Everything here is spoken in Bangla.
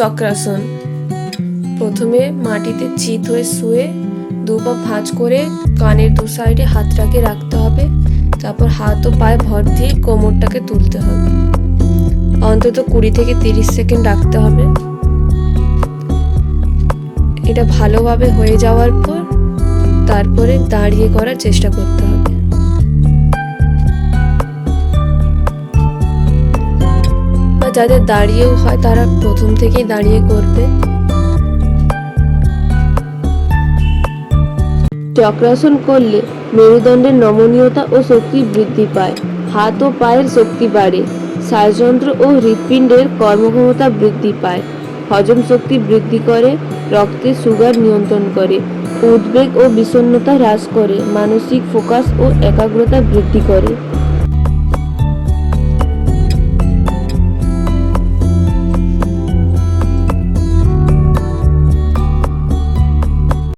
চক্রাসন। প্রথমে মাটিতে চিত হয়ে শুয়ে দু পা ভাঁজ করে কানের দু সাইডে হাতটাকে রাখতে হবে। তারপর হাত ও পায়ে ভর দিয়ে কোমরটাকে তুলতে হবে। অন্তত কুড়ি থেকে তিরিশ সেকেন্ড রাখতে হবে। এটা ভালোভাবে হয়ে যাওয়ার পর তারপরে দাঁড়িয়ে করার চেষ্টা করতে হবে। যাদের দাঁড়িয়েও হয়, তারা প্রথম থেকেই দাঁড়িয়ে করবে। চক্রাসন করলে মেরুদণ্ডের নমনীয়তা ও শক্তি বৃদ্ধি পায়, হাত ও পায়ের শক্তি বাড়ে শ্বাসযন্ত্র ও হৃৎপিণ্ডের কর্মক্ষমতা বৃদ্ধি পায়, হজম শক্তি বৃদ্ধি করে, রক্তে সুগার নিয়ন্ত্রণ করে, উদ্বেগ ও বিষণ্ণতা হ্রাস করে, মানসিক ফোকাস ও একাগ্রতা বৃদ্ধি করে।